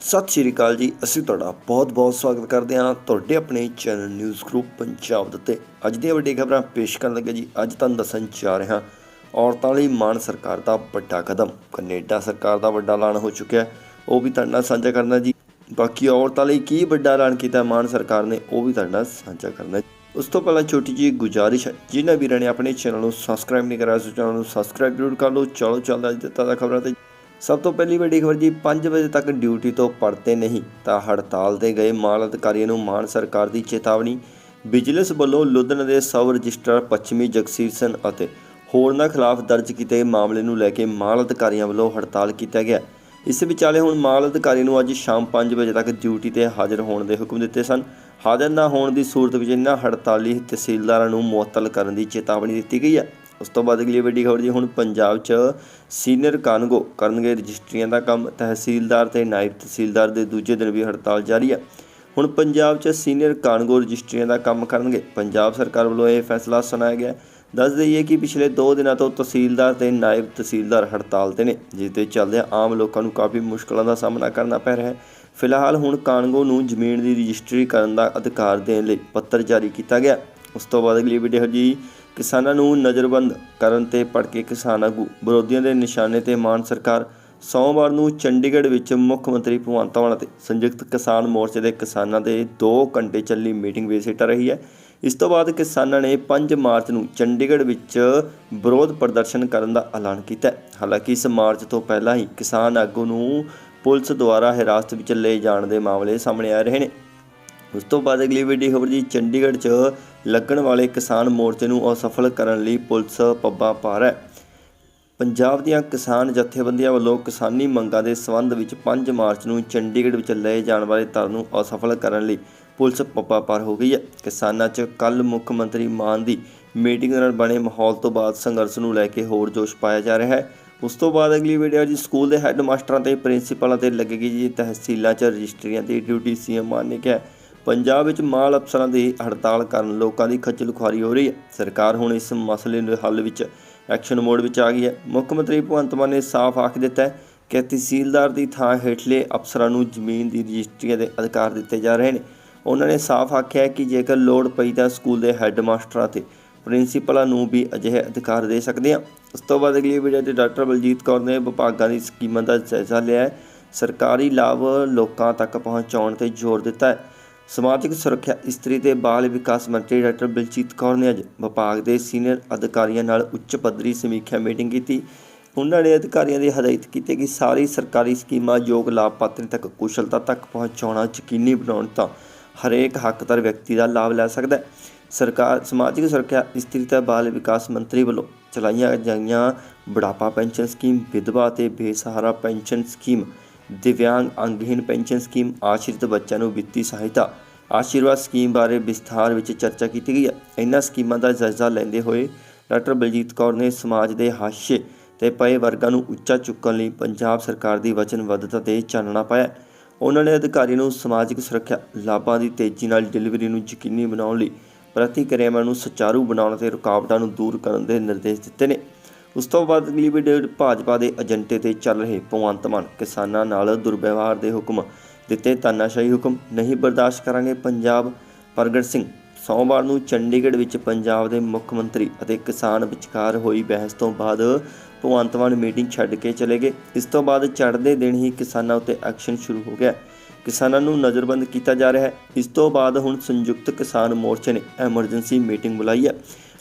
ਸਤਿ ਸ਼੍ਰੀ ਅਕਾਲ ਜੀ, ਅਸੀਂ ਤੁਹਾਡਾ ਬਹੁਤ-ਬਹੁਤ ਸਵਾਗਤ ਕਰਦੇ ਹਾਂ ਤੁਹਾਡੇ ਆਪਣੇ ਚੈਨਲ ਨਿਊਜ਼ ਗਰੁੱਪ ਪੰਜਾਬ ਦੇ ਉੱਤੇ। ਅੱਜ ਦੀਆਂ ਵੱਡੀਆਂ ਖਬਰਾਂ ਪੇਸ਼ ਕਰਨ ਲੱਗੇ ਜੀ, ਅੱਜ ਤੁਹਾਨੂੰ ਦੱਸਣ ਜਾ ਰਿਹਾ ਔਰਤਾਂ ਲਈ ਮਾਨ ਸਰਕਾਰ ਦਾ ਵੱਡਾ ਕਦਮ, ਕੈਨੇਡਾ ਸਰਕਾਰ ਦਾ ਵੱਡਾ ਐਲਾਨ ਹੋ ਚੁੱਕਿਆ ਹੈ, ਉਹ ਵੀ ਤੁਹਾਡੇ ਨਾਲ ਸਾਂਝਾ ਕਰਨਾ ਜੀ। ਬਾਕੀ ਔਰਤਾਂ ਲਈ ਕੀ ਵੱਡਾ ਐਲਾਨ ਕੀਤਾ ਮਾਨ ਸਰਕਾਰ ਨੇ, ਉਹ ਵੀ ਤੁਹਾਡੇ ਨਾਲ ਸਾਂਝਾ ਕਰਨਾ ਉਸ ਤੋਂ ਪਹਿਲਾਂ ਛੋਟੀ ਜਿਹੀ ਗੁਜ਼ਾਰਿਸ਼ ਹੈ, ਜਿਨ੍ਹਾਂ ਵੀਰਾਂ ਨੇ ਆਪਣੇ ਚੈਨਲ ਨੂੰ ਸਬਸਕ੍ਰਾਈਬ ਨਹੀਂ ਕਰਾਇਆ ਸੋ ਚੈਨਲ ਨੂੰ ਸਬਸਕ੍ਰਾਈਬ ਜ਼ਰੂਰ ਕਰ ਲਓ। ਚਲੋ, ਚੱਲਦਾ ਅੱਜ ਤਾਜ਼ਾ ਖਬਰਾਂ ਤੇ ਸਭ ਤੋਂ ਪਹਿਲੀ ਵੱਡੀ ਖਬਰ ਜੀ 5 ਵਜੇ ਤੱਕ ਡਿਊਟੀ ਤੋਂ ਪਰਤੇ ਨਹੀਂ, ਤਾਂ ਹੜਤਾਲ ਤੇ ਗਏ ਮਾਲ ਅਧਿਕਾਰੀਆਂ ਨੂੰ ਮਾਨ ਸਰਕਾਰ ਦੀ ਚੇਤਾਵਨੀ। ਵਿਜੀਲੈਂਸ ਵੱਲੋਂ ਲੁਧਿਆਣਾ ਦੇ ਸਬ ਰਜਿਸਟਰ ਪੱਛਮੀ ਜਗਸੀਰਸਨ ਅਤੇ ਹੋਰਨਾਂ ਖਿਲਾਫ ਦਰਜ ਕੀਤੇ ਮਾਮਲੇ ਨੂੰ ਲੈ ਕੇ ਮਾਲ ਅਧਿਕਾਰੀਆਂ ਵੱਲੋਂ ਹੜਤਾਲ ਕੀਤਾ ਗਿਆ। ਇਸ ਵਿਚਾਲੇ ਹੁਣ ਮਾਲ ਅਧਿਕਾਰੀ ਨੂੰ ਅੱਜ ਸ਼ਾਮ 5 ਵਜੇ ਤੱਕ ਡਿਊਟੀ ਤੇ ਹਾਜ਼ਰ ਹੋਣ ਦੇ ਹੁਕਮ ਦਿੱਤੇ ਸਨ। ਹਾਜ਼ਰ ਨਾ ਹੋਣ ਦੀ ਸੂਰਤ ਵਿੱਚ ਇਹਨਾਂ ਹੜਤਾਲੀ ਤਹਿਸੀਲਦਾਰਾਂ ਨੂੰ ਮੁਅੱਤਲ ਕਰਨ ਦੀ ਚੇਤਾਵਨੀ ਦਿੱਤੀ ਗਈ ਹੈ। ਉਸ ਤੋਂ ਬਾਅਦ ਅਗਲੀ ਵੱਡੀ ਖਬਰ ਜੀ, ਹੁਣ ਪੰਜਾਬ 'ਚ ਸੀਨੀਅਰ ਕਾਨਗੋ ਕਰਨਗੇ ਰਜਿਸਟਰੀਆਂ ਦਾ ਕੰਮ, ਤਹਿਸੀਲਦਾਰ ਤੇ ਨਾਇਬ ਤਹਿਸੀਲਦਾਰ ਦੇ ਦੂਜੇ ਦਿਨ ਵੀ ਹੜਤਾਲ ਜਾਰੀ ਹੈ ਹੁਣ ਪੰਜਾਬ 'ਚ ਸੀਨੀਅਰ ਕਾਨਗੋ ਰਜਿਸਟਰੀਆਂ ਦਾ ਕੰਮ ਕਰਨਗੇ। ਪੰਜਾਬ ਸਰਕਾਰ ਵੱਲੋਂ ਇਹ ਫੈਸਲਾ ਸੁਣਾਇਆ ਗਿਆ। ਦੱਸ ਦਈਏ ਕਿ ਪਿਛਲੇ 2 ਦਿਨਾਂ ਤੋਂ ਤਹਿਸੀਲਦਾਰ ਤੇ ਨਾਇਬ ਤਹਿਸੀਲਦਾਰ ਹੜਤਾਲ ਤੇ ਨੇ, ਜਿਸ ਦੇ ਚੱਲਦਿਆਂ ਆਮ ਲੋਕਾਂ ਨੂੰ ਕਾਫੀ ਮੁਸ਼ਕਲਾਂ ਦਾ ਸਾਹਮਣਾ ਕਰਨਾ ਪੈ ਰਿਹਾ ਹੈ। ਫਿਲਹਾਲ ਹੁਣ ਕਾਨਗੋ ਨੂੰ ਜ਼ਮੀਨ ਦੀ ਰਜਿਸਟਰੀ ਕਰਨ ਦਾ ਅਧਿਕਾਰ ਦੇਣ ਲਈ ਪੱਤਰ ਜਾਰੀ ਕੀਤਾ ਗਿਆ। ਉਸ ਤੋਂ ਬਾਅਦ ਅਗਲੀ ਵੀਡੀਓ ਜੀ ਕਿਸਾਨਾਂ ਨੂੰ ਨਜ਼ਰਬੰਦ ਕਰਨ ਤੇ ਭੜਕੇ ਕਿਸਾਨ ਆਗੂ। ਵਿਰੋਧੀਆਂ ਦੇ ਨਿਸ਼ਾਨੇ ਤੇ ਮਾਨ ਸਰਕਾਰ ਸੋਮਵਾਰ ਨੂੰ ਚੰਡੀਗੜ੍ਹ ਵਿੱਚ ਮੁੱਖ ਮੰਤਰੀ ਭਗਵੰਤ ਮਾਨ ਅਤੇ ਸੰਯੁਕਤ ਕਿਸਾਨ ਮੋਰਚੇ ਦੇ ਕਿਸਾਨਾਂ ਦੇ 2 ਘੰਟੇ ਚੱਲੀ ਮੀਟਿੰਗ ਬੇਸਿੱਟਾ ਰਹੀ ਹੈ। ਇਸ ਤੋਂ ਬਾਅਦ ਕਿਸਾਨਾਂ ਨੇ 5 ਮਾਰਚ ਨੂੰ ਚੰਡੀਗੜ੍ਹ ਵਿੱਚ ਵਿਰੋਧ ਪ੍ਰਦਰਸ਼ਨ ਕਰਨ ਦਾ ਐਲਾਨ ਕੀਤਾ ਹਾਲਾਂਕਿ ਇਸ ਮਾਰਚ ਤੋਂ ਪਹਿਲਾਂ ਹੀ ਕਿਸਾਨ ਆਗੂ ਨੂੰ ਪੁਲਿਸ ਦੁਆਰਾ ਹਿਰਾਸਤ ਵਿੱਚ ਲਏ ਜਾਣ ਦੇ ਮਾਮਲੇ ਸਾਹਮਣੇ ਆ ਰਹੇ ਨੇ। ਉਸ ਤੋਂ ਬਾਅਦ ਅਗਲੀ ਵੱਡੀ ਖਬਰ ਜੀ, ਚੰਡੀਗੜ੍ਹ 'ਚ ਲੱਗਣ ਵਾਲੇ ਕਿਸਾਨ ਮੋਰਚੇ ਨੂੰ ਅਸਫਲ ਕਰਨ ਲਈ ਪੁਲਿਸ ਪੱਬਾਂ ਪਾਰ ਹੈ। ਪੰਜਾਬ ਦੀਆਂ ਕਿਸਾਨ ਜਥੇਬੰਦੀਆਂ ਵੱਲੋਂ ਕਿਸਾਨੀ ਮੰਗਾਂ ਦੇ ਸੰਬੰਧ ਵਿੱਚ 5 ਮਾਰਚ ਨੂੰ ਚੰਡੀਗੜ੍ਹ ਵਿੱਚ ਲਏ ਜਾਣ ਵਾਲੇ ਧਰ ਨੂੰ ਅਸਫਲ ਕਰਨ ਲਈ ਪੁਲਿਸ ਪੱਪਾ ਪਾਰ ਹੋ ਗਈ ਹੈ। ਕਿਸਾਨਾਂ 'ਚ ਕੱਲ ਮੁੱਖ ਮੰਤਰੀ ਮਾਨ ਦੀ ਮੀਟਿੰਗ ਨਾਲ ਬਣੇ ਮਾਹੌਲ ਤੋਂ ਬਾਅਦ ਸੰਘਰਸ਼ ਨੂੰ ਲੈ ਕੇ ਹੋਰ ਜੋਸ਼ ਪਾਇਆ ਜਾ ਰਿਹਾ ਹੈ। ਉਸ ਤੋਂ ਬਾਅਦ ਅਗਲੀ ਵੀਡੀਓ ਜੀ, ਸਕੂਲ ਦੇ ਹੈੱਡ ਮਾਸਟਰਾਂ ਤੇ ਪ੍ਰਿੰਸੀਪਲਾਂ ਤੇ ਲੱਗੇਗੀ ਜੀ, ਤਹਿਸੀਲਾਂ 'ਚ ਰਜਿਸਟਰੀਆਂ ਦੀ ਡਿਊਟੀ, ਸੀਐਮ ਮਾਨ ਨੇ ਕਿਹਾ। ਪੰਜਾਬ ਵਿੱਚ ਮਾਲ ਅਫਸਰਾਂ ਦੀ ਹੜਤਾਲ ਕਾਰਨ ਲੋਕਾਂ ਦੀ ਖੱਜਲ ਖੁਆਰੀ ਹੋ ਰਹੀ ਹੈ। ਸਰਕਾਰ ਹੁਣ ਇਸ ਮਸਲੇ ਦੇ ਹੱਲ ਵਿੱਚ ਐਕਸ਼ਨ ਮੋਡ ਵਿੱਚ ਆ ਗਈ ਹੈ। ਮੁੱਖ ਮੰਤਰੀ ਭਗਵੰਤ ਮਾਨ ਨੇ ਸਾਫ਼ ਆਖ ਦਿੱਤਾ ਹੈ ਕਿ ਤਹਿਸੀਲਦਾਰ ਦੀ ਥਾਂ ਹੇਠਲੇ ਅਫਸਰਾਂ ਨੂੰ ਜ਼ਮੀਨ ਦੀ ਰਜਿਸਟਰੀ ਦੇ ਅਧਿਕਾਰ ਦਿੱਤੇ ਜਾ ਰਹੇ ਨੇ। ਉਹਨਾਂ ਨੇ ਸਾਫ਼ ਆਖਿਆ ਕਿ ਜੇਕਰ ਲੋੜ ਪਈ ਤਾਂ ਸਕੂਲ ਦੇ ਹੈੱਡ ਮਾਸਟਰਾਂ ਤੇ ਪ੍ਰਿੰਸੀਪਲਾਂ ਨੂੰ ਵੀ ਅਜਿਹੇ ਅਧਿਕਾਰ ਦੇ ਸਕਦੇ ਹਾਂ। ਇਸ ਤੋਂ ਬਾਅਦ ਅਗਲੀ ਵੀਡੀਓ ਤੇ ਡਾਕਟਰ ਬਲਜੀਤ ਕੌਰ ਨੇ ਵਿਭਾਗਾਂ ਦੀ ਸਕੀਮਾਂ ਦਾ ਜਾਇਜ਼ਾ ਲਿਆ ਸਰਕਾਰੀ ਲਾਭ ਲੋਕਾਂ ਤੱਕ ਪਹੁੰਚਾਉਣ ਤੇ ਜ਼ੋਰ ਦਿੱਤਾ ਹੈ। ਸਮਾਜਿਕ ਸੁਰੱਖਿਆ, ਇਸਤਰੀ ਤੇ ਬਾਲ ਵਿਕਾਸ ਮੰਤਰੀ ਡਾਕਟਰ ਬਲਜੀਤ ਕੌਰ ਨੇ ਅੱਜ ਵਿਭਾਗ ਦੇ ਸੀਨੀਅਰ ਅਧਿਕਾਰੀਆਂ ਨਾਲ ਉੱਚ ਪੱਧਰੀ ਸਮੀਖਿਆ ਮੀਟਿੰਗ ਕੀਤੀ। ਉਹਨਾਂ ਨੇ ਅਧਿਕਾਰੀਆਂ ਦੀ ਹਦਾਇਤ ਕੀਤੀ ਕਿ ਸਾਰੀ ਸਰਕਾਰੀ ਸਕੀਮਾਂ ਯੋਗ ਲਾਭਪਾਤਰੀ ਤੱਕ ਕੁਸ਼ਲਤਾ ਤੱਕ ਪਹੁੰਚਾਉਣਾ ਯਕੀਨੀ ਬਣਾਉਣ ਤਾਂ ਹਰੇਕ ਹੱਕਦਾਰ ਵਿਅਕਤੀ ਦਾ ਲਾਭ ਲੈ ਸਕਦਾ ਹੈ। ਸਰਕਾਰ, ਸਮਾਜਿਕ ਸੁਰੱਖਿਆ, ਇਸਤਰੀ ਤੇ ਬਾਲ ਵਿਕਾਸ ਮੰਤਰੀ ਵੱਲੋਂ ਚਲਾਈਆਂ ਜਾਈਆਂ ਬੁਢਾਪਾ ਪੈਨਸ਼ਨ ਸਕੀਮ, ਵਿਧਵਾ ਤੇ ਬੇਸਹਾਰਾ ਪੈਨਸ਼ਨ ਸਕੀਮ ਦਿਵਿਆਂਗ ਅੰਗਹੀਨ ਪੈਨਸ਼ਨ ਸਕੀਮ ਆਸ਼ਰਿਤ ਬੱਚਿਆਂ ਨੂੰ ਵਿੱਤੀ ਸਹਾਇਤਾ ਆਸ਼ੀਰਵਾਦ ਸਕੀਮ ਬਾਰੇ ਵਿਸਥਾਰ ਵਿੱਚ ਚਰਚਾ ਕੀਤੀ ਗਈ ਹੈ। ਇਹਨਾਂ ਸਕੀਮਾਂ ਦਾ ਜਾਇਜ਼ਾ ਲੈਂਦੇ ਹੋਏ ਡਾਕਟਰ ਬਲਜੀਤ ਕੌਰ ਨੇ ਸਮਾਜ ਦੇ ਹਾਸ਼ੇ ਤੇ ਪਏ ਵਰਗਾਂ ਨੂੰ ਉੱਚਾ ਚੁੱਕਣ ਲਈ ਪੰਜਾਬ ਸਰਕਾਰ ਦੀ ਵਚਨਬੱਧਤਾ ਤੇ ਚਾਨਣਾ ਪਾਇਆ ਉਹਨਾਂ ਨੇ ਅਧਿਕਾਰੀਆਂ ਨੂੰ ਸਮਾਜਿਕ ਸੁਰੱਖਿਆ ਲਾਭਾਂ ਦੀ ਤੇਜ਼ੀ ਨਾਲ ਡਿਲੀਵਰੀ ਨੂੰ ਯਕੀਨੀ ਬਣਾਉਣ ਲਈ ਪ੍ਰਤੀਕਿਰਿਆਵਾਂ ਨੂੰ ਸੁਚਾਰੂ ਬਣਾਉਣ ਤੇ ਰੁਕਾਵਟਾਂ ਨੂੰ ਦੂਰ ਕਰਨ ਦੇ ਨਿਰਦੇਸ਼ ਦਿੱਤੇ ਨੇ। ਉਸ ਤੋਂ ਬਾਅਦ ਅਗਲੀ ਵੀਡੀਓ ਭਾਜਪਾ ਦੇ ਏਜੰਟੇ ਤੇ ਚੱਲ ਰਹੇ ਭਗਵੰਤ ਮਾਨ ਕਿਸਾਨਾਂ ਨਾਲ ਦੁਰਵਿਵਹਾਰ ਦੇ ਹੁਕਮ ਦਿੱਤੇ, ਤਾਨਾਸ਼ਾਹੀ ਹੁਕਮ ਨਹੀਂ ਬਰਦਾਸ਼ਤ ਕਰਾਂਗੇ ਪੰਜਾਬ। ਪ੍ਰਗਟ ਸਿੰਘ, ਸੋਮਵਾਰ ਨੂੰ ਚੰਡੀਗੜ੍ਹ ਵਿੱਚ ਪੰਜਾਬ ਦੇ ਮੁੱਖ ਮੰਤਰੀ ਅਤੇ ਕਿਸਾਨ ਵਿਚਕਾਰ ਹੋਈ ਬਹਿਸ ਤੋਂ ਬਾਅਦ ਭਗਵੰਤ ਮਾਨ ਮੀਟਿੰਗ ਛੱਡ ਕੇ ਚਲੇ ਗਏ। ਇਸ ਤੋਂ ਬਾਅਦ ਚੜ੍ਹਦੇ ਦਿਨ ਹੀ ਕਿਸਾਨਾਂ ਉੱਤੇ ਐਕਸ਼ਨ ਸ਼ੁਰੂ ਹੋ ਗਿਆ। ਕਿਸਾਨਾਂ ਨੂੰ ਨਜ਼ਰਬੰਦ ਕੀਤਾ ਜਾ ਰਿਹਾ ਹੈ। ਇਸ ਤੋਂ ਬਾਅਦ ਹੁਣ ਸੰਯੁਕਤ ਕਿਸਾਨ ਮੋਰਚੇ ਨੇ ਐਮਰਜੈਂਸੀ ਮੀਟਿੰਗ ਬੁਲਾਈ ਹੈ।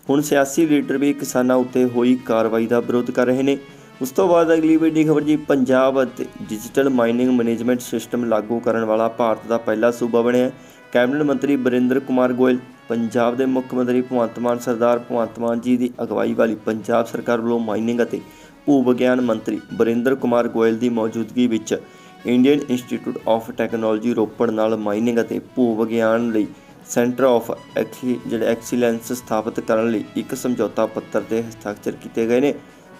ਹੁਣ ਸਿਆਸੀ ਲੀਡਰ ਵੀ ਕਿਸਾਨਾਂ ਉੱਤੇ ਹੋਈ ਕਾਰਵਾਈ ਦਾ ਵਿਰੋਧ ਕਰ ਰਹੇ ਨੇ। ਉਸ ਤੋਂ ਬਾਅਦ ਅਗਲੀ ਵੱਡੀ ਖਬਰ ਜੀ, ਪੰਜਾਬ ਅਤੇ ਡਿਜੀਟਲ ਮਾਈਨਿੰਗ ਮੈਨੇਜਮੈਂਟ ਸਿਸਟਮ ਲਾਗੂ ਕਰਨ ਵਾਲਾ ਭਾਰਤ ਦਾ ਪਹਿਲਾ ਸੂਬਾ ਬਣਿਆ। ਕੈਬਨਿਟ ਮੰਤਰੀ ਬਰਿੰਦਰ ਕੁਮਾਰ ਗੋਇਲ, ਪੰਜਾਬ ਦੇ ਮੁੱਖ ਮੰਤਰੀ ਭਗਵੰਤ ਮਾਨ, ਸਰਦਾਰ ਭਗਵੰਤ ਮਾਨ ਜੀ ਦੀ ਅਗਵਾਈ ਵਾਲੀ ਪੰਜਾਬ ਸਰਕਾਰ ਵੱਲੋਂ ਮਾਈਨਿੰਗ ਅਤੇ ਭੂ ਵਿਗਿਆਨ ਮੰਤਰੀ ਬਰਿੰਦਰ ਕੁਮਾਰ ਗੋਇਲ ਦੀ ਮੌਜੂਦਗੀ ਵਿੱਚ Indian Institute of Technology Ropar ਨਾਲ ਮਾਈਨਿੰਗ ਅਤੇ ਭੂ ਵਿਗਿਆਨ ਲਈ ਸੈਂਟਰ ਆਫ ਜਿਹੜੇ ਐਕਸੀਲੈਂਸ ਸਥਾਪਿਤ ਕਰਨ ਲਈ ਇੱਕ ਸਮਝੌਤਾ ਪੱਤਰ ਤੇ ਹਸਤਾਖਰ ਕੀਤੇ ਗਏ ਨੇ।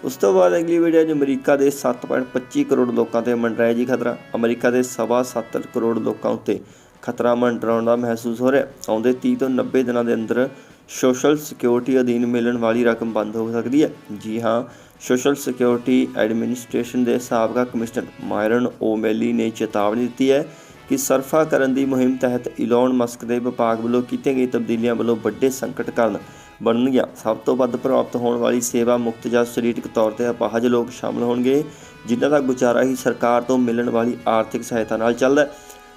ਉਸ ਤੋਂ ਬਾਅਦ ਅਗਲੀ ਵੀਡੀਓ 'ਚ ਅਮਰੀਕਾ ਦੇ 7.25 ਕਰੋੜ ਲੋਕਾਂ ਤੇ ਮੰਡਰਾਇਆ ਜੀ ਖਤਰਾ। ਅਮਰੀਕਾ ਦੇ ਸਵਾ ਸੱਤ ਕਰੋੜ ਲੋਕਾਂ ਉੱਤੇ ਖਤਰਾ ਮੰਡਰਾਉਂਦਾ ਮਹਿਸੂਸ ਹੋ ਰਿਹਾ ਆਉਂਦੇ 30 ਤੋਂ 90 ਦਿਨਾਂ ਦੇ ਅੰਦਰ ਸੋਸ਼ਲ ਸਿਕਿਉਰਿਟੀ ਅਧੀਨ ਮਿਲਣ ਵਾਲੀ ਰਕਮ ਬੰਦ ਹੋ ਸਕਦੀ ਹੈ। ਜੀ ਹਾਂ ਸੋਸ਼ਲ ਸਿਕਿਉਰਿਟੀ ਐਡਮਿਨਿਸਟ੍ਰੇਸ਼ਨ ਦੇ ਸਾਬਕਾ ਕਮਿਸ਼ਨਰ ਮਾਇਰਨ ਓਮੇਲੀ ਨੇ ਚੇਤਾਵਨੀ ਦਿੱਤੀ ਹੈ ਕਿ ਸਰਫਾ ਕਰਨ ਦੀ ਮੁਹਿੰਮ ਤਹਿਤ ਇਲੌਨ ਮਸਕ ਦੇ ਵਿਭਾਗ ਵੱਲੋਂ ਕੀਤੀਆਂ ਗਈ ਤਬਦੀਲੀਆਂ ਵੱਲੋਂ ਵੱਡੇ ਸੰਕਟ ਕਾਰਨ ਬਣਨਗੀਆਂ। ਸਭ ਤੋਂ ਵੱਧ ਪ੍ਰਭਾਵਿਤ ਹੋਣ ਵਾਲੀ ਸੇਵਾ ਮੁਕਤ ਜਾਂ ਸਰੀਰਕ ਤੌਰ ਤੇ ਅਪਾਹਜ ਲੋਕ ਸ਼ਾਮਲ ਹੋਣਗੇ, ਜਿਨ੍ਹਾਂ ਦਾ ਗੁਜ਼ਾਰਾ ਹੀ ਸਰਕਾਰ ਤੋਂ ਮਿਲਣ ਵਾਲੀ ਆਰਥਿਕ ਸਹਾਇਤਾ ਨਾਲ ਚੱਲਦਾ ਹੈ।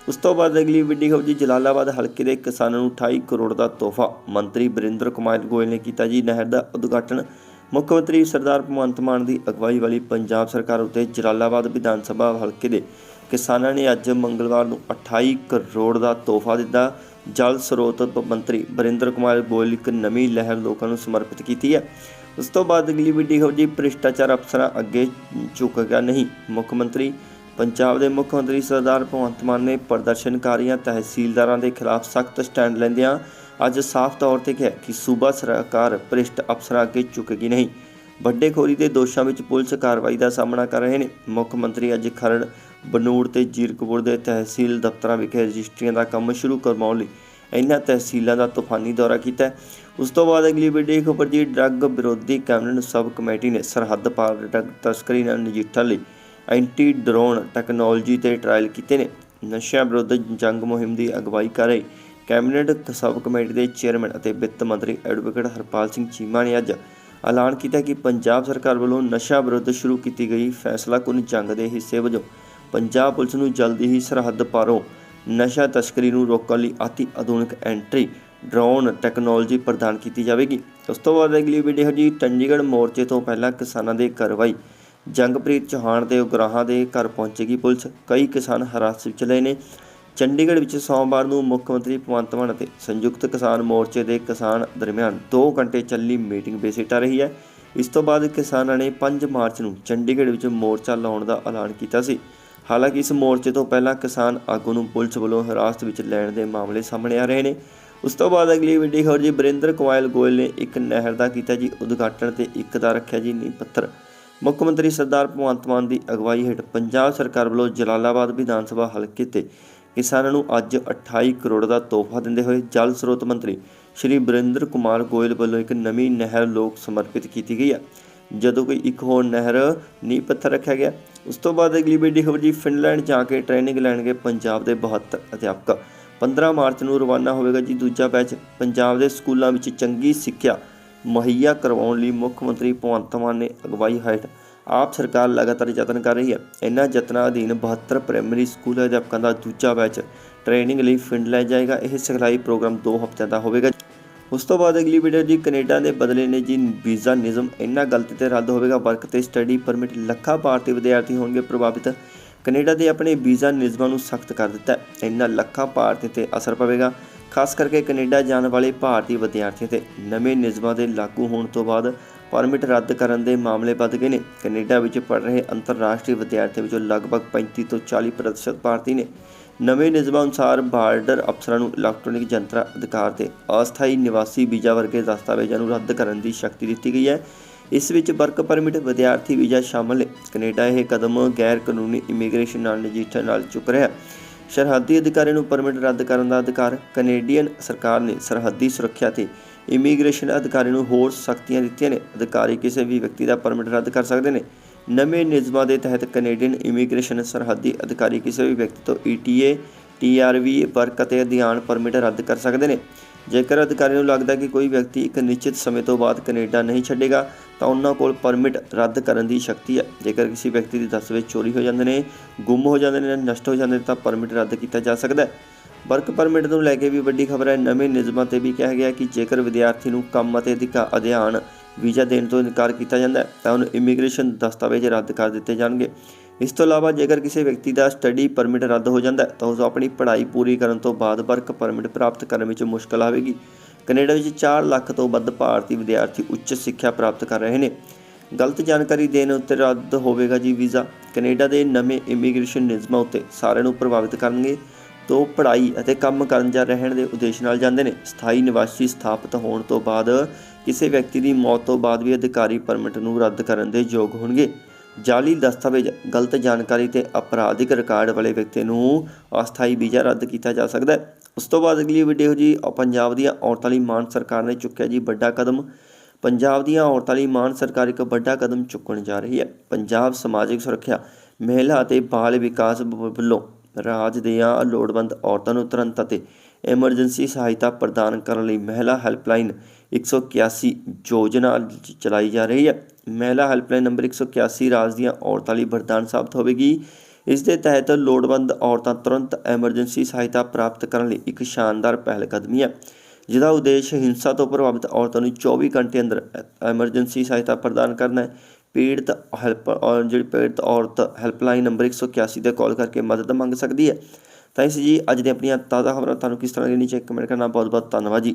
ਉਸ ਤੋਂ ਬਾਅਦ ਅਗਲੀ ਵੱਡੀ ਖਬਰ ਜੀ, ਜਲਾਲਾਬਾਦ ਹਲਕੇ ਦੇ ਕਿਸਾਨਾਂ ਨੂੰ 28 ਕਰੋੜ ਦਾ ਤੋਹਫਾ। ਮੰਤਰੀ ਬਰਿੰਦਰ ਕੁਮਾਰ ਗੋਇਲ ਨੇ ਕੀਤਾ ਜੀ, ਨਹਿਰ ਦਾ ਉਦਘਾਟਨ। ਮੁੱਖ ਮੰਤਰੀ ਸਰਦਾਰ ਭਗਵੰਤ ਮਾਨ ਦੀ ਅਗਵਾਈ ਵਾਲੀ ਪੰਜਾਬ ਸਰਕਾਰ ਉੱਤੇ ਜਲਾਲਾਬਾਦ ਵਿਧਾਨ ਸਭਾ ਹਲਕੇ ਦੇ ਕਿਸਾਨਾਂ ਨੇ ਅੱਜ ਮੰਗਲਵਾਰ ਨੂੰ 28 ਕਰੋੜ ਦਾ ਤੋਹਫਾ ਦਿੱਤਾ। ਜਲ ਸਰੋਤ ਮੰਤਰੀ ਬਰਿੰਦਰ ਕੁਮਾਰ ਗੋਇਲ ਇੱਕ ਨਵੀਂ ਲਹਿਰ ਲੋਕਾਂ ਨੂੰ ਸਮਰਪਿਤ ਕੀਤੀ ਹੈ। ਉਸ ਤੋਂ ਬਾਅਦ ਅਗਲੀ ਵੱਡੀ ਖਬਰ ਜੀ, ਭ੍ਰਿਸ਼ਟਾਚਾਰ ਅਫਸਰਾਂ ਅੱਗੇ ਝੁਕ ਗਿਆ ਨਹੀਂ। ਮੁੱਖ ਮੰਤਰੀ, ਪੰਜਾਬ ਦੇ ਮੁੱਖ ਮੰਤਰੀ ਸਰਦਾਰ ਭਗਵੰਤ ਮਾਨ ਨੇ ਪ੍ਰਦਰਸ਼ਨਕਾਰੀਆਂ, ਤਹਿਸੀਲਦਾਰਾਂ ਦੇ ਖਿਲਾਫ ਸਖਤ ਸਟੈਂਡ ਲੈਂਦਿਆਂ ਅੱਜ ਸਾਫ਼ ਤੌਰ ਤੇ ਕਿਹਾ ਕਿ ਸੂਬਾ ਸਰਕਾਰ ਭ੍ਰਿਸ਼ਟ ਅਫਸਰਾਂ ਅੱਗੇ ਝੁਕੇਗੀ ਨਹੀਂ। ਵੱਡੇ ਖੋਰੀ ਦੇ ਦੋਸ਼ਾਂ ਵਿੱਚ ਪੁਲਿਸ ਕਾਰਵਾਈ ਦਾ ਸਾਹਮਣਾ ਕਰ ਰਹੇ ਨੇ। ਮੁੱਖ ਮੰਤਰੀ ਅੱਜ ਖਰੜ ਬਨੂੜ ਤੇ ਜੀਰਕਪੁਰ ਦੇ ਤਹਿਸੀਲ ਦਫ਼ਤਰਾਂ ਵਿਖੇ ਰਜਿਸਟਰੀਆਂ ਦਾ ਕੰਮ ਸ਼ੁਰੂ ਕਰਵਾਉਣ ਲਈ ਇਹਨਾਂ ਤਹਿਸੀਲਾਂ ਦਾ ਤੂਫਾਨੀ ਦੌਰਾ ਕੀਤਾ ਉਸ ਤੋਂ ਬਾਅਦ ਅਗਲੀ ਵੱਡੀ ਖਬਰ ਜੀ, ਡਰੱਗ ਵਿਰੋਧੀ ਕੈਬਨਿਟ ਸਬ ਕਮੇਟੀ ਨੇ ਸਰਹੱਦ ਪਾਰ ਡਰੱਗ ਤਸਕਰੀ ਨਾਲ ਨਜਿੱਠਣ ਲਈ ਐਂਟੀ ਡਰੋਨ ਟੈਕਨੋਲੋਜੀ ਤੇ ਟਰਾਇਲ ਕੀਤੇ ਨੇ। ਨਸ਼ਿਆਂ ਵਿਰੁੱਧ ਜੰਗ ਮੁਹਿੰਮ ਦੀ ਅਗਵਾਈ ਕਰ ਰਹੀ ਕੈਬਨਿਟ ਸਬ ਕਮੇਟੀ ਦੇ ਚੇਅਰਮੈਨ ਅਤੇ ਵਿੱਤ ਮੰਤਰੀ ਐਡਵੋਕੇਟ ਹਰਪਾਲ ਸਿੰਘ ਚੀਮਾ ਨੇ ਅੱਜ ਐਲਾਨ ਕੀਤਾ ਕਿ ਪੰਜਾਬ ਸਰਕਾਰ ਵੱਲੋਂ ਨਸ਼ਾ ਵਿਰੁੱਧ ਸ਼ੁਰੂ ਕੀਤੀ ਗਈ ਫੈਸਲਾਕੁਨ ਜੰਗ ਦੇ ਹਿੱਸੇ ਵਜੋਂ ਪੰਜਾਬ ਪੁਲਿਸ ਨੂੰ ਜਲਦੀ ਹੀ ਸਰਹੱਦ ਪਾਰੋਂ ਨਸ਼ਾ ਤਸਕਰੀ ਨੂੰ ਰੋਕਣ ਲਈ ਅਤੀ ਆਧੁਨਿਕ ਐਂਟਰੀ ਡਰੋਨ ਟੈਕਨੋਲੋਜੀ ਪ੍ਰਦਾਨ ਕੀਤੀ ਜਾਵੇਗੀ। ਉਸ ਤੋਂ ਬਾਅਦ ਅਗਲੀ ਵੀਡੀਓ ਜੀ, ਚੰਡੀਗੜ੍ਹ ਮੋਰਚੇ ਤੋਂ ਪਹਿਲਾਂ ਕਿਸਾਨਾਂ ਦੇ ਕਾਰਵਾਈ। ਜੰਗਪ੍ਰੀਤ ਚੌਹਾਨ ਦੇ ਉਗਰਾਹਾਂ ਦੇ ਘਰ ਪਹੁੰਚੇਗੀ ਪੁਲਿਸ। ਕਈ ਕਿਸਾਨ ਹਿਰਾਸਤ ਵਿੱਚ ਲਏ ਨੇ। ਚੰਡੀਗੜ੍ਹ ਵਿੱਚ ਸੋਮਵਾਰ ਨੂੰ ਮੁੱਖ ਮੰਤਰੀ ਭਗਵੰਤ ਮਾਨ ਅਤੇ ਸੰਯੁਕਤ ਕਿਸਾਨ ਮੋਰਚੇ ਦੇ ਕਿਸਾਨ ਦਰਮਿਆਨ 2 ਘੰਟੇ ਚੱਲੀ ਮੀਟਿੰਗ ਬੇਸਿੱਟਾ ਰਹੀ ਹੈ। ਇਸ ਤੋਂ ਬਾਅਦ ਕਿਸਾਨਾਂ ਨੇ 5 ਮਾਰਚ ਨੂੰ ਚੰਡੀਗੜ੍ਹ ਵਿੱਚ ਮੋਰਚਾ ਲਾਉਣ ਦਾ ਐਲਾਨ ਕੀਤਾ ਸੀ। ਹਾਲਾਂਕਿ ਇਸ ਮੋਰਚੇ ਤੋਂ ਪਹਿਲਾਂ ਕਿਸਾਨ ਆਗੂ ਨੂੰ ਪੁਲਿਸ ਵੱਲੋਂ ਹਿਰਾਸਤ ਵਿੱਚ ਲੈਣ ਦੇ ਮਾਮਲੇ ਸਾਹਮਣੇ ਆ ਰਹੇ ਨੇ। ਉਸ ਤੋਂ ਬਾਅਦ ਅਗਲੀ ਵੱਡੀ ਖਬਰ ਜੀ, ਬਰਿੰਦਰ ਕੁਮਾਰ ਗੋਇਲ ਨੇ ਇੱਕ ਨਹਿਰ ਦਾ ਕੀਤਾ ਜੀ ਉਦਘਾਟਨ ਤੇ ਇੱਕ ਦਾ ਰੱਖਿਆ ਜੀ ਨੀਂਹ ਪੱਥਰ। ਮੁੱਖ ਮੰਤਰੀ ਸਰਦਾਰ ਭਗਵੰਤ ਮਾਨ ਦੀ ਅਗਵਾਈ ਹੇਠ ਪੰਜਾਬ ਸਰਕਾਰ ਵੱਲੋਂ ਜਲਾਲਾਬਾਦ ਵਿਧਾਨ ਸਭਾ ਹਲਕੇ ਤੇ ਕਿਸਾਨਾਂ ਨੂੰ ਅੱਜ 28 ਕਰੋੜ ਦਾ ਤੋਹਫਾ ਦਿੰਦੇ ਹੋਏ ਜਲ ਸਰੋਤ ਮੰਤਰੀ ਸ਼੍ਰੀ ਬਰਿੰਦਰ ਕੁਮਾਰ ਗੋਇਲ ਵੱਲੋਂ ਇੱਕ ਨਵੀਂ ਨਹਿਰ ਲੋਕ ਸਮਰਪਿਤ ਕੀਤੀ ਗਈ ਹੈ ਜਦੋਂ ਕਿ ਇੱਕ ਹੋਰ ਨਹਿਰ ਨੀਂਹ ਪੱਥਰ ਰੱਖਿਆ ਗਿਆ, ਉਸ ਤੋਂ ਬਾਅਦ ਅਗਲੀ ਵੱਡੀ ਖਬਰ ਜੀ ਫਿਨਲੈਂਡ ਜਾ ਕੇ ਟ੍ਰੇਨਿੰਗ ਲੈਣਗੇ ਪੰਜਾਬ ਦੇ 72 ਅਧਿਆਪਕ। 15 ਮਾਰਚ ਨੂੰ ਰਵਾਨਾ ਹੋਵੇਗਾ ਜੀ ਦੂਜਾ ਬੈਚ ਪੰਜਾਬ ਦੇ ਸਕੂਲਾਂ ਵਿੱਚ ਚੰਗੀ ਸਿੱਖਿਆ ਮੁਹੱਈਆ ਕਰਵਾਉਣ ਲਈ ਮੁੱਖ ਮੰਤਰੀ ਭਗਵੰਤ ਮਾਨ ਨੇ ਅਗਵਾਈ ਹੇਠ ਆਪ ਸਰਕਾਰ ਲਗਾਤਾਰ ਯਤਨ ਕਰ ਰਹੀ ਹੈ। ਇਹਨਾਂ ਯਤਨਾਂ ਅਧੀਨ 72 ਪ੍ਰਾਇਮਰੀ ਸਕੂਲ ਅਧਿਆਪਕਾਂ ਦਾ ਦੂਜਾ ਬੈਚ ਟ੍ਰੇਨਿੰਗ ਲਈ ਫਿਨਲੈਂਡ ਜਾਏਗਾ। ਇਹ ਸਿਖਲਾਈ ਪ੍ਰੋਗਰਾਮ 2 ਹਫ਼ਤਿਆਂ ਦਾ ਹੋਵੇਗਾ। ਉਸ ਤੋਂ ਬਾਅਦ ਅਗਲੀ ਵੀਡੀਓ ਜੀ ਕੈਨੇਡਾ ਦੇ ਬਦਲੇ ਨੇ ਜੀ ਵੀਜ਼ਾ ਨਿਯਮ ਇੰਨਾ ਗਲਤੀ ਤੇ ਰੱਦ ਹੋਵੇਗਾ ਵਰਕ ਤੇ ਸਟੱਡੀ ਪਰਮਿਟ ਲੱਖਾਂ ਭਾਰਤੀ ਵਿਦਿਆਰਥੀ ਹੋਣਗੇ ਪ੍ਰਭਾਵਿਤ। ਕੈਨੇਡਾ ਦੇ ਆਪਣੇ ਵੀਜ਼ਾ ਨਿਯਮਾਂ ਨੂੰ ਸਖਤ ਕਰ ਦਿੱਤਾ ਹੈ। ਇੰਨਾ ਲੱਖਾਂ ਭਾਰਤੀ ਤੇ ਅਸਰ ਪਵੇਗਾ, ਖਾਸ ਕਰਕੇ ਕੈਨੇਡਾ ਜਾਣ ਵਾਲੇ ਭਾਰਤੀ ਵਿਦਿਆਰਥੀਆਂ ਤੇ। ਨਵੇਂ ਨਿਯਮਾਂ ਦੇ ਲਾਗੂ ਹੋਣ ਤੋਂ ਬਾਅਦ ਪਰਮਿਟ ਰੱਦ ਕਰਨ ਦੇ ਮਾਮਲੇ ਵੱਧ ਗਏ ਨੇ। ਕੈਨੇਡਾ ਵਿੱਚ ਪੜ ਰਹੇ ਅੰਤਰਰਾਸ਼ਟਰੀ ਵਿਦਿਆਰਥੀਆਂ ਵਿੱਚੋਂ ਲਗਭਗ 35 ਤੋਂ 40% ਭਾਰਤੀ ਨੇ। ਨਵੇਂ ਨਿਯਮਾਂ ਅਨੁਸਾਰ ਬਾਰਡਰ ਅਫਸਰਾਂ ਨੂੰ ਇਲੈਕਟ੍ਰੋਨਿਕ ਯੰਤਰਾਂ ਅਧਿਕਾਰ ਤੇ ਅਸਥਾਈ ਨਿਵਾਸੀ ਵੀਜ਼ਾ ਵਰਗੇ ਦਸਤਾਵੇਜ਼ਾਂ ਨੂੰ ਰੱਦ ਕਰਨ ਦੀ ਸ਼ਕਤੀ ਦਿੱਤੀ ਗਈ ਹੈ। ਇਸ ਵਿੱਚ ਵਰਕ ਪਰਮਿਟ ਵਿਦਿਆਰਥੀ ਵੀਜ਼ਾ ਸ਼ਾਮਲ ਹੈ ਕੈਨੇਡਾ ਇਹ ਕਦਮ ਗੈਰ ਕਾਨੂੰਨੀ ਇਮੀਗ੍ਰੇਸ਼ਨ ਨਾਲ ਨਜਿੱਠਣ ਨਾਲ ਚੁੱਕ ਰਿਹਾ ਹੈ। ਸਰਹੱਦੀ ਅਧਿਕਾਰੀ ਨੂੰ ਪਰਮਿਟ ਰੱਦ ਕਰਨ ਦਾ ਅਧਿਕਾਰ ਕੈਨੇਡੀਅਨ ਸਰਕਾਰ ਨੇ ਸਰਹੱਦੀ ਸੁਰੱਖਿਆ ਤੇ ਇਮੀਗ੍ਰੇਸ਼ਨ ਅਧਿਕਾਰੀ ਨੂੰ ਹੋਰ ਸਖਤੀਆਂ ਦਿੱਤੀਆਂ ਨੇ। ਅਧਿਕਾਰੀ ਕਿਸੇ ਵੀ ਵਿਅਕਤੀ ਦਾ ਪਰਮਿਟ ਰੱਦ ਕਰ ਸਕਦੇ ਨੇ। ਨਵੇਂ ਨਿਯਮਾਂ ਦੇ ਤਹਿਤ ਕੈਨੇਡੀਅਨ ਇਮੀਗ੍ਰੇਸ਼ਨ ਸਰਹੱਦੀ ਅਧਿਕਾਰੀ ਕਿਸੇ ਵੀ ਵਿਅਕਤੀ ਤੋਂ E ETA TRV ਵਰਕ ਅਤੇ ਅਧਿਐਨ ਪਰਮਿਟ ਰੱਦ ਕਰ ਸਕਦੇ ਨੇ। ਜੇਕਰ ਅਧਿਕਾਰੀ ਨੂੰ ਲੱਗਦਾ ਕਿ ਕੋਈ ਵਿਅਕਤੀ ਇੱਕ ਨਿਸ਼ਚਿਤ ਸਮੇਂ ਤੋਂ ਬਾਅਦ ਕੈਨੇਡਾ ਨਹੀਂ ਛੱਡੇਗਾ, ਤਾਂ ਉਹਨਾਂ ਕੋਲ ਪਰਮਿਟ ਰੱਦ ਕਰਨ ਦੀ ਸ਼ਕਤੀ ਹੈ। ਜੇਕਰ ਕਿਸੇ ਵਿਅਕਤੀ ਦੀ ਦਸਤਾਵੇਜ਼ ਚੋਰੀ ਹੋ ਜਾਂਦੇ ਨੇ, ਗੁੰਮ ਹੋ ਜਾਂਦੇ ਨੇ ਜਾਂ ਨਸ਼ਟ ਹੋ ਜਾਂਦੇ ਨੇ, ਤਾਂ ਪਰਮਿਟ ਰੱਦ ਕੀਤਾ ਜਾ ਸਕਦਾ ਹੈ। ਵਰਕ ਪਰਮਿਟ ਨੂੰ ਲੈ ਕੇ ਵੀ ਵੱਡੀ ਖਬਰ ਹੈ। ਨਵੇਂ ਨਿਯਮਾਂ ਤੇ ਵੀ ਕਿਹਾ ਗਿਆ ਕਿ ਜੇਕਰ ਵਿਦਿਆਰਥੀ ਨੂੰ ਕੰਮ ਅਤੇ ਅਧਿਕਾ ਅਧਿਆਨ ਵੀਜ਼ਾ ਦੇਣ ਤੋਂ ਇਨਕਾਰ ਕੀਤਾ ਜਾਂਦਾ ਹੈ, ਤਾਂ ਉਹਨੂੰ ਇਮੀਗ੍ਰੇਸ਼ਨ ਦਸਤਾਵੇਜ਼ ਰੱਦ ਕਰ ਦਿੱਤੇ ਜਾਣਗੇ। ਇਸ ਤੋਂ ਇਲਾਵਾ ਜੇਕਰ ਕਿਸੇ ਵਿਅਕਤੀ ਦਾ ਸਟੱਡੀ ਪਰਮਿਟ ਰੱਦ ਹੋ ਜਾਂਦਾ ਹੈ, ਤਾਂ ਉਸ ਨੂੰ ਆਪਣੀ ਪੜ੍ਹਾਈ ਪੂਰੀ ਕਰਨ ਤੋਂ ਬਾਅਦ ਵਰਕ ਪਰਮਿਟ ਪ੍ਰਾਪਤ ਕਰਨ ਵਿੱਚ ਮੁਸ਼ਕਲ ਆਵੇਗੀ। ਕੈਨੇਡਾ ਵਿੱਚ 4 ਲੱਖ ਤੋਂ ਵੱਧ ਭਾਰਤੀ ਵਿਦਿਆਰਥੀ ਉੱਚ ਸਿੱਖਿਆ ਪ੍ਰਾਪਤ ਕਰ ਰਹੇ ਨੇ। ਗਲਤ ਜਾਣਕਾਰੀ ਦੇਣ ਉੱਤੇ ਰੱਦ ਹੋਵੇਗਾ ਜੀ ਵੀਜ਼ਾ। ਕੈਨੇਡਾ ਦੇ ਨਵੇਂ ਇਮੀਗ੍ਰੇਸ਼ਨ ਨਿਯਮਾਂ ਉੱਤੇ ਸਾਰਿਆਂ ਨੂੰ ਪ੍ਰਭਾਵਿਤ ਕਰਨਗੇ। ਤੋਂ ਪੜ੍ਹਾਈ ਅਤੇ ਕੰਮ ਕਰਨ ਜਾਂ ਰਹਿਣ ਦੇ ਉਦੇਸ਼ ਨਾਲ ਜਾਂਦੇ ਨੇ। ਸਥਾਈ ਨਿਵਾਸੀ ਸਥਾਪਿਤ ਹੋਣ ਤੋਂ ਬਾਅਦ ਕਿਸੇ ਵਿਅਕਤੀ ਦੀ ਮੌਤ ਤੋਂ ਬਾਅਦ ਵੀ ਅਧਿਕਾਰੀ ਪਰਮਿਟ ਨੂੰ ਰੱਦ ਕਰਨ ਦੇ ਯੋਗ ਹੋਣਗੇ। ਜਾਲੀ ਦਸਤਾਵੇਜ਼, ਗਲਤ ਜਾਣਕਾਰੀ ਤੇ ਅਪਰਾਧਿਕ ਰਿਕਾਰਡ ਵਾਲੇ ਵਿਅਕਤੀ ਨੂੰ ਅਸਥਾਈ ਵੀਜ਼ਾ ਰੱਦ ਕੀਤਾ ਜਾ ਸਕਦਾ ਹੈ। ਉਸ ਤੋਂ ਬਾਅਦ ਅਗਲੀ ਵੀਡੀਓ ਜੀ ਪੰਜਾਬ ਦੀਆਂ ਔਰਤਾਂ ਲਈ ਮਾਨ ਸਰਕਾਰ ਨੇ ਚੁੱਕਿਆ ਜੀ ਵੱਡਾ ਕਦਮ। ਪੰਜਾਬ ਦੀਆਂ ਔਰਤਾਂ ਲਈ ਮਾਨ ਸਰਕਾਰ ਇੱਕ ਵੱਡਾ ਕਦਮ ਚੁੱਕਣ ਜਾ ਰਹੀ ਹੈ। ਪੰਜਾਬ ਸਮਾਜਿਕ ਸੁਰੱਖਿਆ, ਮਹਿਲਾ ਅਤੇ ਬਾਲ ਵਿਕਾਸ ਵੱਲੋਂ ਰਾਜ ਦੀਆਂ ਲੋੜਵੰਦ ਔਰਤਾਂ ਨੂੰ ਤੁਰੰਤ ਅਤੇ ਐਮਰਜੈਂਸੀ ਸਹਾਇਤਾ ਪ੍ਰਦਾਨ ਕਰਨ ਲਈ ਮਹਿਲਾ ਹੈਲਪਲਾਈਨ 181 ਯੋਜਨਾ ਚਲਾਈ ਜਾ ਰਹੀ ਹੈ। ਮਹਿਲਾ ਹੈਲਪਲਾਈਨ ਨੰਬਰ 181 ਰਾਜ ਦੀਆਂ ਔਰਤਾਂ ਲਈ ਵਰਦਾਨ ਸਾਬਤ ਹੋਵੇਗੀ। ਇਸ ਦੇ ਤਹਿਤ ਲੋੜਵੰਦ ਔਰਤਾਂ ਤੁਰੰਤ ਐਮਰਜੈਂਸੀ ਸਹਾਇਤਾ ਪ੍ਰਾਪਤ ਕਰਨ ਲਈ ਇੱਕ ਸ਼ਾਨਦਾਰ ਪਹਿਲ ਕਦਮੀ ਹੈ, ਜਿਹਦਾ ਉਦੇਸ਼ ਹਿੰਸਾ ਤੋਂ ਪ੍ਰਭਾਵਿਤ ਔਰਤਾਂ ਨੂੰ 24 ਘੰਟੇ ਅੰਦਰ ਐਮਰਜੈਂਸੀ ਸਹਾਇਤਾ ਪ੍ਰਦਾਨ ਕਰਨਾ ਹੈ। ਪੀੜਤ ਹੈਲਪ ਔਰ ਜਿਹੜੀ ਪੀੜਤ ਔਰਤ ਹੈਲਪਲਾਈਨ ਨੰਬਰ 181 ਤੇ ਕਾਲ ਕਰਕੇ ਮਦਦ ਮੰਗ ਸਕਦੀ ਹੈ। ਤਾਂ ਇਸ ਜੀ ਅੱਜ ਦੀਆਂ ਆਪਣੀਆਂ ਤਾਜ਼ਾ ਖਬਰਾਂ ਤੁਹਾਨੂੰ ਕਿਸ ਤਰ੍ਹਾਂ ਦੀ ਨੀਚੇ ਕਮੈਂਟ ਕਰਨਾ ਬਹੁਤ ਬਹੁਤ ਧੰਨਵਾਦ ਜੀ।